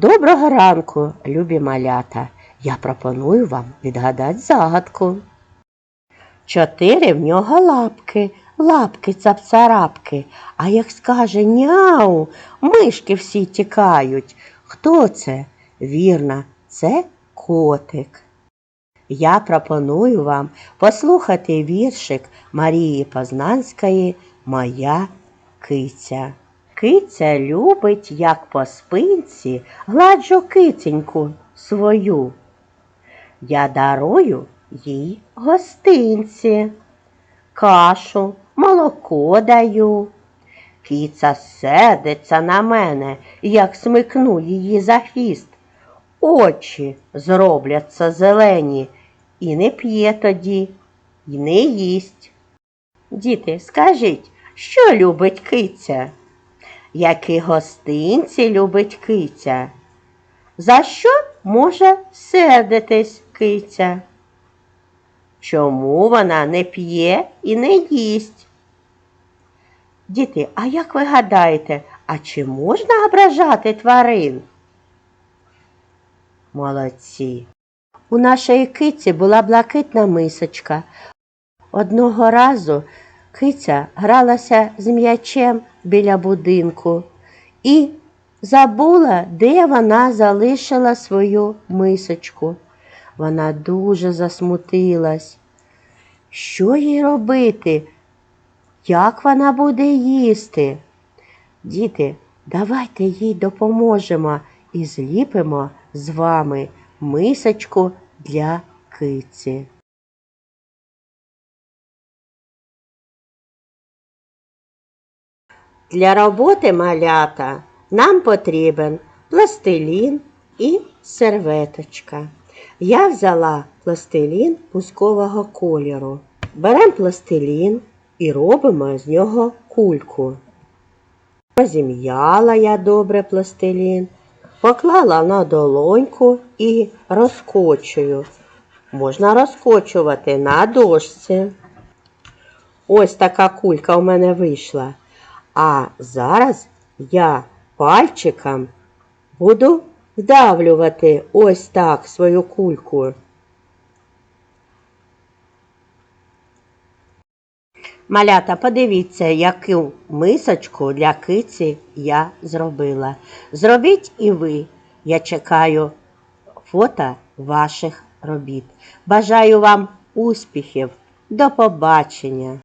Доброго ранку, любі малята. Я пропоную вам відгадати загадку. Чотири в нього лапки, лапки цапцарапки, а як скаже няу, мишки всі тікають. Хто це? Вірно, це котик. Я пропоную вам послухати віршик Марії Познанської Моя киця. Киця любить, як по спинці, гладжу киценьку свою. Я дарую їй гостинці, кашу, молоко даю. Кіця сердиться на мене, як смикну її за хвіст. Очі зробляться зелені, і не п'є тоді, і не їсть. Діти, скажіть, що любить киця? Які гостинці любить киця? За що може сердитись киця? Чому вона не п'є і не їсть? Діти, а як ви гадаєте, а чи можна ображати тварин? Молодці. У нашої киці була блакитна мисочка. Одного разу киця гралася з м'ячем біля будинку і забула, де вона залишила свою мисочку. Вона дуже засмутилась. Що їй робити? Як вона буде їсти? Діти, давайте їй допоможемо і зліпимо з вами мисочку для киці. Для роботи малята нам потрібен пластилін і серветочка. Я взяла пластилін пускового кольору. Беремо пластилін і робимо з нього кульку. Розім'яла я добре пластилін, поклала на долоньку і розкочую. Можна розкочувати на дошці. Ось така кулька у мене вийшла. А зараз я пальчиком буду вдавлювати ось так свою кульку. Малята, подивіться, яку мисочку для киці я зробила. Зробіть і ви. Я чекаю фото ваших робіт. Бажаю вам успіхів. До побачення!